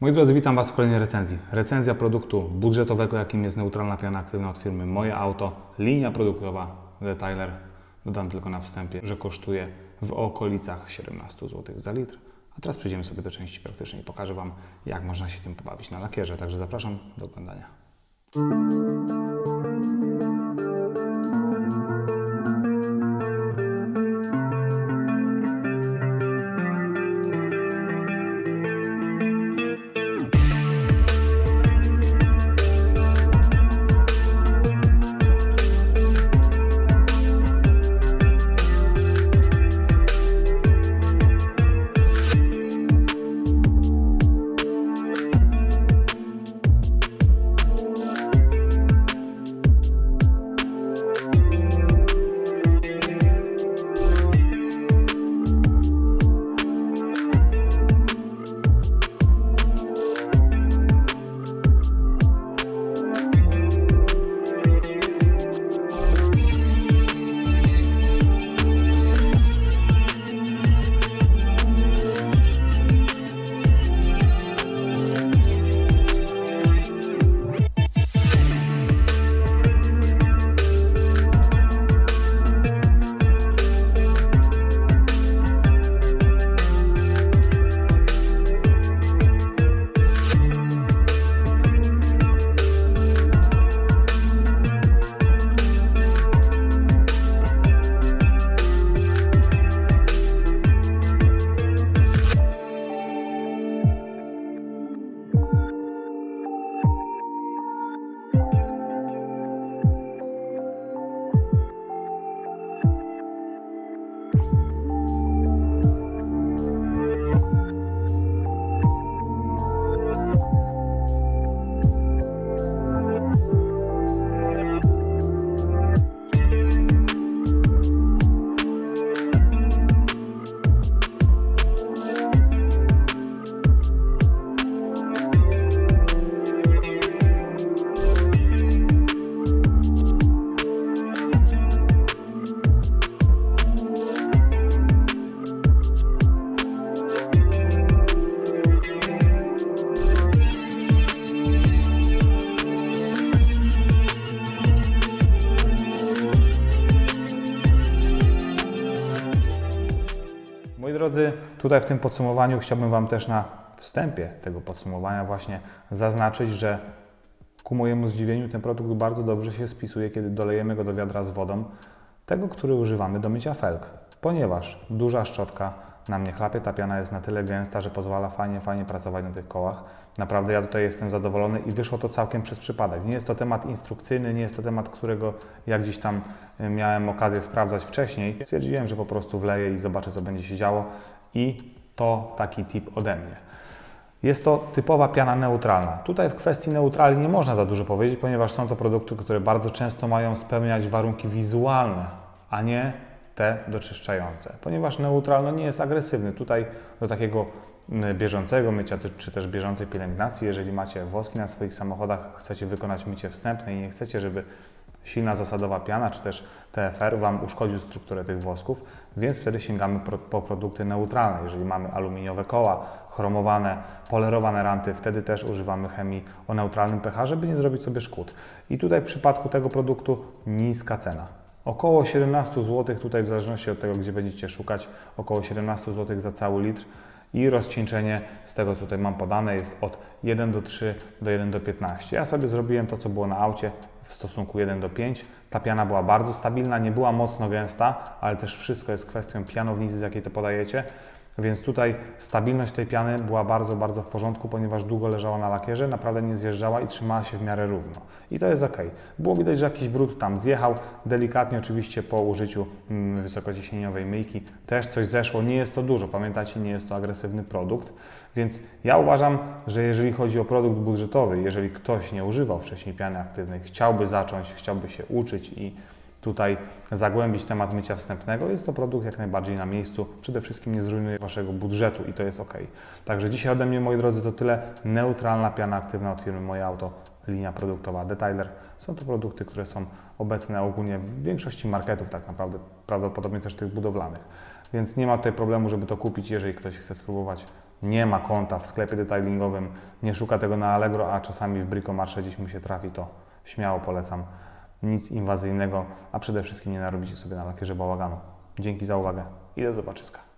Moi drodzy, witam Was w kolejnej recenzji. Recenzja produktu budżetowego, jakim jest neutralna piana aktywna od firmy Moje Auto. Linia produktowa Detailer. Dodam tylko na wstępie, że kosztuje w okolicach 17 zł za litr. A teraz przejdziemy sobie do części praktycznej i pokażę Wam, jak można się tym pobawić na lakierze. Także zapraszam do oglądania. Drodzy, tutaj w tym podsumowaniu chciałbym Wam też na wstępie tego podsumowania właśnie zaznaczyć, że ku mojemu zdziwieniu ten produkt bardzo dobrze się spisuje, kiedy dolejemy go do wiadra z wodą, tego, który używamy do mycia felg, ponieważ duża szczotka nam nie chlapie, ta piana jest na tyle gęsta, że pozwala fajnie, fajnie pracować na tych kołach. Naprawdę ja tutaj jestem zadowolony i wyszło to całkiem przez przypadek. Nie jest to temat instrukcyjny, nie jest to temat, którego ja gdzieś tam y, miałem okazję sprawdzać wcześniej. Stwierdziłem, że po prostu wleję i zobaczę, co będzie się działo i to taki tip ode mnie. Jest to typowa piana neutralna. Tutaj w kwestii neutrali nie można za dużo powiedzieć, ponieważ są to produkty, które bardzo często mają spełniać warunki wizualne, a nie te doczyszczające. Ponieważ neutralno nie jest agresywny. Tutaj do takiego mm, bieżącego mycia czy też bieżącej pielęgnacji, jeżeli macie woski na swoich samochodach, chcecie wykonać mycie wstępne i nie chcecie, żeby silna zasadowa piana czy też TFR Wam uszkodził strukturę tych wosków, więc wtedy sięgamy po produkty neutralne. Jeżeli mamy aluminiowe koła, chromowane, polerowane ranty, wtedy też używamy chemii o neutralnym pH, żeby nie zrobić sobie szkód. I tutaj w przypadku tego produktu niska cena. Około 17 zł, tutaj w zależności od tego, gdzie będziecie szukać, około 17 zł za cały litr i rozcieńczenie z tego, co tutaj mam podane, jest od 1 do 3 do 1 do 15. Ja sobie zrobiłem to, co było na aucie w stosunku 1 do 5. Ta piana była bardzo stabilna, nie była mocno gęsta, ale też wszystko jest kwestią pianownicy, z jakiej to podajecie. Więc tutaj stabilność tej piany była bardzo, bardzo w porządku, ponieważ długo leżała na lakierze, naprawdę nie zjeżdżała i trzymała się w miarę równo. I to jest ok. Było widać, że jakiś brud tam zjechał, delikatnie oczywiście po użyciu mm, wysokociśnieniowej myjki też coś zeszło. Nie jest to dużo, pamiętacie, nie jest to agresywny produkt, więc ja uważam, że jeżeli chodzi o produkt budżetowy, jeżeli ktoś nie używał wcześniej piany aktywnej, chciałby zacząć, chciałby się uczyć i tutaj zagłębić temat mycia wstępnego, jest to produkt jak najbardziej na miejscu. Przede wszystkim nie zrujnuje Waszego budżetu i to jest ok. Także dzisiaj ode mnie, moi drodzy, to tyle. Neutralna piana aktywna od firmy Moje Auto, linia produktowa Detailer. Są to produkty, które są obecne ogólnie w większości marketów, tak naprawdę, prawdopodobnie też tych budowlanych. Więc nie ma tutaj problemu, żeby to kupić, jeżeli ktoś chce spróbować nie ma konta w sklepie detailingowym, nie szuka tego na Allegro, a czasami w Bricomarsze gdzieś mu się trafi, to śmiało polecam. Nic inwazyjnego, a przede wszystkim nie narobicie sobie na lakierze bałaganu. Dzięki za uwagę i do zobaczyska.